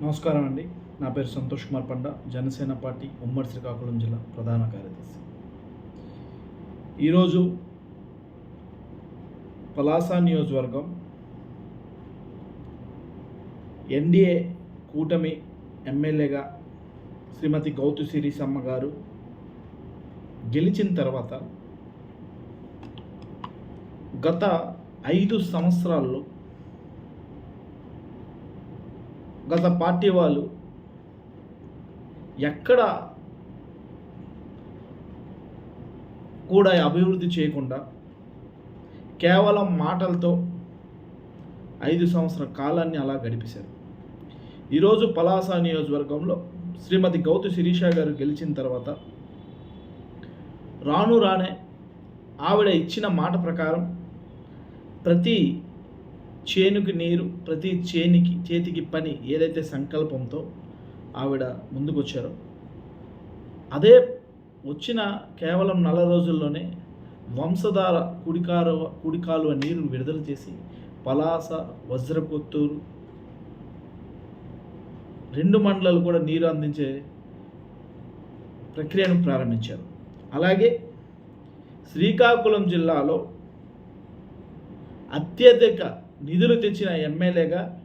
నమస్కారం అండి నా పేరు సంతోష్ కుమార్ పండ జనసేన పార్టీ ఉమ్మడి శ్రీకాకుళం జిల్లా ప్రధాన కార్యదర్శి. ఈరోజు పలాస నియోజకవర్గం ఎన్డీఏ కూటమి ఎమ్మెల్యేగా శ్రీమతి గౌతు సిరిసమ్మ గారు గెలిచిన తర్వాత గత ఐదు సంవత్సరాల్లో గత పార్టీ వాళ్ళు ఎక్కడ కూడా అభివృద్ధి చేయకుండా కేవలం మాటలతో ఐదు సంవత్సరాల కాలాన్ని అలా గడిపేశారు. ఈరోజు పలాస నియోజకవర్గంలో శ్రీమతి గౌతు శిరీష గారు గెలిచిన తర్వాత రాను రానే ఆవిడ ఇచ్చిన మాట ప్రకారం ప్రతి చేనుకి నీరు ప్రతి చేనికి చేతికి పని ఏదైతే సంకల్పంతో ఆవిడ ముందుకొచ్చారో అదే వచ్చిన కేవలం నెల రోజుల్లోనే వంశధార కుడికారు కుడికాలువ నీరు విడుదల చేసి పలాస వజ్రపుత్తూరు రెండు మండలాలు కూడా నీరు అందించే ప్రక్రియను ప్రారంభించారు. అలాగే శ్రీకాకుళం జిల్లాలో అత్యధిక నిధులు తెచ్చిన ఎమ్మెల్యేగా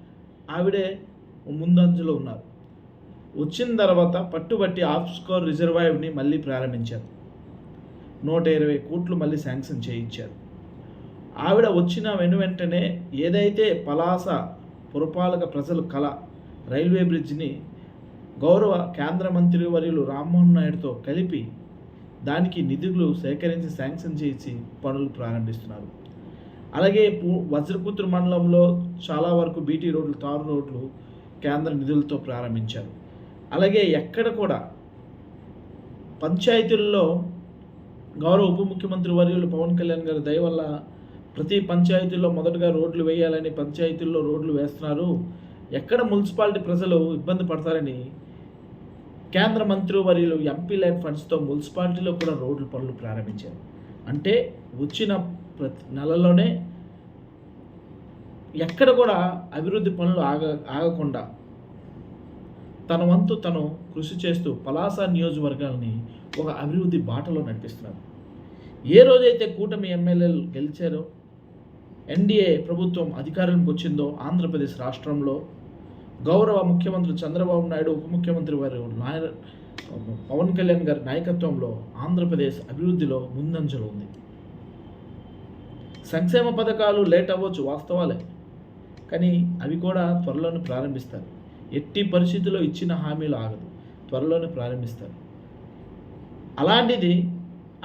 ఆవిడే ముందంజలో ఉన్నారు. వచ్చిన తర్వాత పట్టుబట్టి ఆఫ్ స్కోర్ రిజర్వాయర్ని మళ్ళీ ప్రారంభించారు. నూట ఇరవై కోట్లు మళ్ళీ శాంక్షన్ చేయించారు. ఆవిడ వచ్చిన వెను వెంటనే ఏదైతే పలాస పురపాలక ప్రజలు కళ రైల్వే బ్రిడ్జ్ని గౌరవ కేంద్ర మంత్రి వర్యులు రామ్మోహన్ నాయుడుతో కలిపి దానికి నిధులు సేకరించి శాంక్షన్ చేసి పనులు ప్రారంభిస్తున్నారు. అలాగే వజ్రకూతురు మండలంలో చాలా వరకు బీటీ రోడ్లు తారు రోడ్లు కేంద్ర నిధులతో ప్రారంభించారు. అలాగే ఎక్కడ కూడా పంచాయతీల్లో గౌరవ ఉప ముఖ్యమంత్రి వర్యులు పవన్ కళ్యాణ్ గారి దయ వల్ల ప్రతి పంచాయతీల్లో మొదటగా రోడ్లు వేయాలని పంచాయతీల్లో రోడ్లు వేస్తున్నారు. ఎక్కడ మున్సిపాలిటీ ప్రజలు ఇబ్బంది పడతారని కేంద్ర మంత్రి వర్యులు ఎంపీ ల్యాండ్ ఫండ్స్తో మున్సిపాలిటీలో కూడా రోడ్లు పనులు ప్రారంభించారు. అంటే వచ్చిన ప్రతి నెలలోనే ఎక్కడ కూడా అభివృద్ధి పనులు ఆగ ఆగకుండా తన వంతు తను కృషి చేస్తూ పలాస నియోజకవర్గాల్ని ఒక అభివృద్ధి బాటలో నడిపిస్తున్నారు. ఏ రోజైతే కూటమి ఎమ్మెల్యేలు గెలిచారో ఎన్డీఏ ప్రభుత్వం అధికారంలోకి వచ్చిందో ఆంధ్రప్రదేశ్ రాష్ట్రంలో గౌరవ ముఖ్యమంత్రి చంద్రబాబు నాయుడు ఉప ముఖ్యమంత్రి వారు నాయ పవన్ కళ్యాణ్ గారి నాయకత్వంలో ఆంధ్రప్రదేశ్ అభివృద్ధిలో ముందంజలో ఉంది. సంక్షేమ పథకాలు లేట్ అవ్వచ్చు వాస్తవాలే. కానీ అవి కూడా త్వరలోనే ప్రారంభిస్తారు. ఎట్టి పరిస్థితుల్లో ఇచ్చిన హామీలు ఆగదు. త్వరలోనే ప్రారంభిస్తారు. అలాంటిది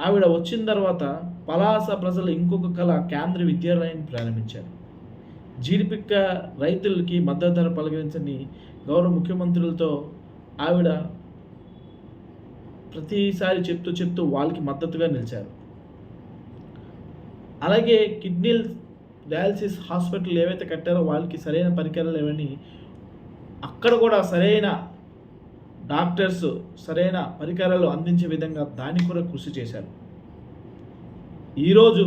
ఆవిడ వచ్చిన తర్వాత పలాస ప్రజలు ఇంకొక కళ కేంద్ర విద్యాలయాన్ని ప్రారంభించారు. జీడిపిక్క రైతులకి మద్దతు ధర పలకరించని గౌరవ ముఖ్యమంత్రులతో ఆవిడ ప్రతిసారి చెప్తూ చెప్తూ వాళ్ళకి మద్దతుగా నిలిచారు. అలాగే కిడ్నీ డయాలసిస్ హాస్పిటల్ ఏవైతే కట్టారో వాళ్ళకి సరైన పరికరాలు ఏవని అక్కడ కూడా సరైన డాక్టర్స్ సరైన పరికరాలు అందించే విధంగా దానికి కూడా కృషి చేశారు. ఈరోజు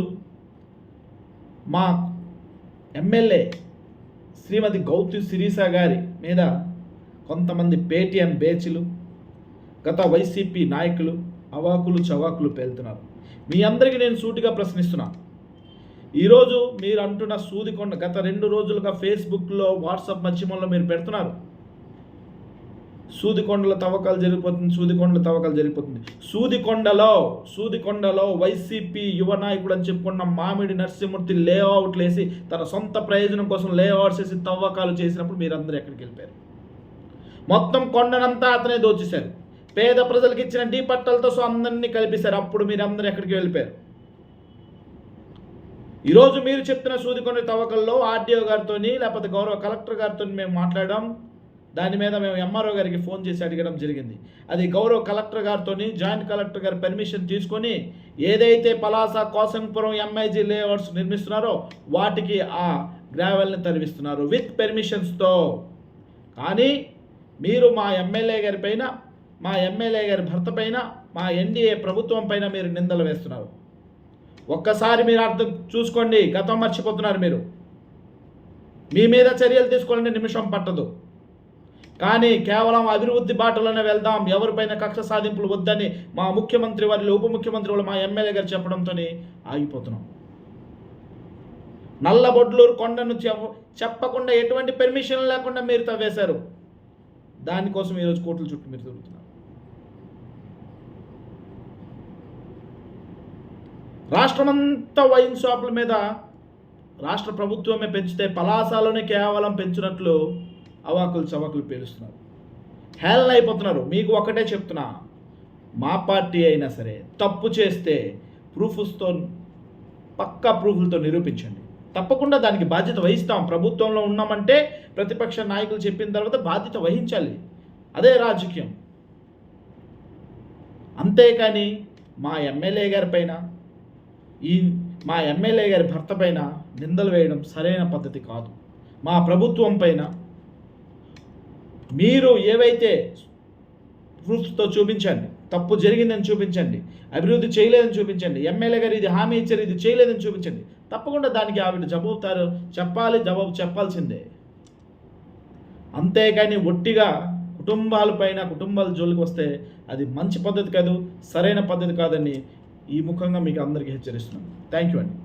మా ఎమ్మెల్యే శ్రీమతి గౌతి శిరీష గారి మీద కొంతమంది పేటీఎం బేచ్లు గత వైసీపీ నాయకులు అవాకులు చవాకులు పేలుతున్నారు. మీ అందరికీ నేను సూటిగా ప్రశ్నిస్తున్నా. ఈరోజు మీరు అంటున్న సూదికొండ గత రెండు రోజులుగా ఫేస్బుక్లో వాట్సాప్ మధ్యమంలో మీరు పెడుతున్నారు. సూదికొండల తవ్వకాలు జరిగిపోతుంది సూదికొండల తవ్వకాలు జరిగిపోతుంది. సూదికొండలో సూదికొండలో వైసీపీ యువ నాయకుడు అని చెప్పుకున్న మామిడి నరసింహమూర్తి లేఅవుట్లు వేసి తన సొంత ప్రయోజనం కోసం లేఅవుట్స్ వేసి తవ్వకాలు చేసినప్పుడు మీరందరూ ఎక్కడికి వెళ్ళిపోయారు. మొత్తం కొండనంతా అతనే దోచేశారు. పేద ప్రజలకు ఇచ్చిన డీ పట్టలతో సో అందరినీ కలిపేశారు. అప్పుడు మీరందరూ ఎక్కడికి వెళ్ళిపోయారు? ఈరోజు మీరు చెప్తున్న సూదికొండ తవ్వకల్లో ఆర్డీఓ గారితో లేకపోతే గౌరవ కలెక్టర్ గారితో మేము మాట్లాడడం దాని మీద మేము ఎంఆర్ఓ గారికి ఫోన్ చేసి అడగడం జరిగింది. అది గౌరవ కలెక్టర్ గారితో జాయింట్ కలెక్టర్ గారి పర్మిషన్ తీసుకొని ఏదైతే పలాస కోసంపురం ఎంఐజీ లేఅవుట్స్ నిర్మిస్తున్నారో వాటికి ఆ గ్రావెల్ని తరివిస్తున్నారు విత్ పెర్మిషన్స్తో కానీ మీరు మా ఎమ్మెల్యే గారి పైన మా ఎమ్మెల్యే గారి భర్త పైన మా ఎన్డీఏ ప్రభుత్వం పైన మీరు నిందలు వేస్తున్నారు. ఒక్కసారి మీరు అర్థం చూసుకోండి. గతం మర్చిపోతున్నారు మీరు. మీ మీద చర్యలు తీసుకోవాలంటే నిమిషం పట్టదు. కానీ కేవలం అభివృద్ధి బాటలోనే వెళ్దాం. ఎవరిపైన కక్ష సాధింపులు వద్దని మా ముఖ్యమంత్రి వారిలో ఉప ముఖ్యమంత్రి వాళ్ళు మా ఎమ్మెల్యే గారు చెప్పడంతో ఆగిపోతున్నాం. నల్లబొడ్లూరు కొండను నుంచి చెప్పకుండా ఎటువంటి పెర్మిషన్ లేకుండా మీరు తవ్వేశారు. దానికోసం ఈరోజు కోట్ల చుట్టూ మీరు తిరుగుతున్నారు. రాష్ట్రమంతా వైన్ షాపుల మీద రాష్ట్ర ప్రభుత్వమే పెంచితే పలాసాలోనే కేవలం పెంచినట్లు అవాకులు చవాకులు పేలుస్తున్నారు. హేళన అయిపోతున్నారు. మీకు ఒకటే చెప్తున్నా. మా పార్టీ అయినా సరే తప్పు చేస్తే ప్రూఫ్స్తో పక్కా ప్రూఫ్లతో నిరూపించండి. తప్పకుండా దానికి బాధ్యత వహిస్తాం. ప్రభుత్వంలో ఉన్నామంటే ప్రతిపక్ష నాయకులు చెప్పిన తర్వాత బాధ్యత వహించాలి. అదే రాజకీయం. అంతేకాని మా ఎమ్మెల్యే గారి పైన ఈ మా ఎమ్మెల్యే గారి భర్త పైన నిందలు వేయడం సరైన పద్ధతి కాదు. మా ప్రభుత్వం పైన మీరు ఏవైతే ప్రూఫ్స్తో చూపించండి తప్పు జరిగిందని చూపించండి అభివృద్ధి చేయలేదని చూపించండి ఎమ్మెల్యే గారు ఇది హామీ ఇచ్చారు ఇది చేయలేదని చూపించండి తప్పకుండా దానికి ఆవిడ జవాబుతారు చెప్పాలి జవాబు చెప్పాల్సిందే. అంతేకాని ఒట్టిగా కుటుంబాలపైన కుటుంబాల జోలికి వస్తే అది మంచి పద్ధతి కాదు సరైన పద్ధతి కాదని ఈ ముఖంగా మీకు అందరికీ హెచ్చరిస్తున్నాను. థ్యాంక్ యూ అండి.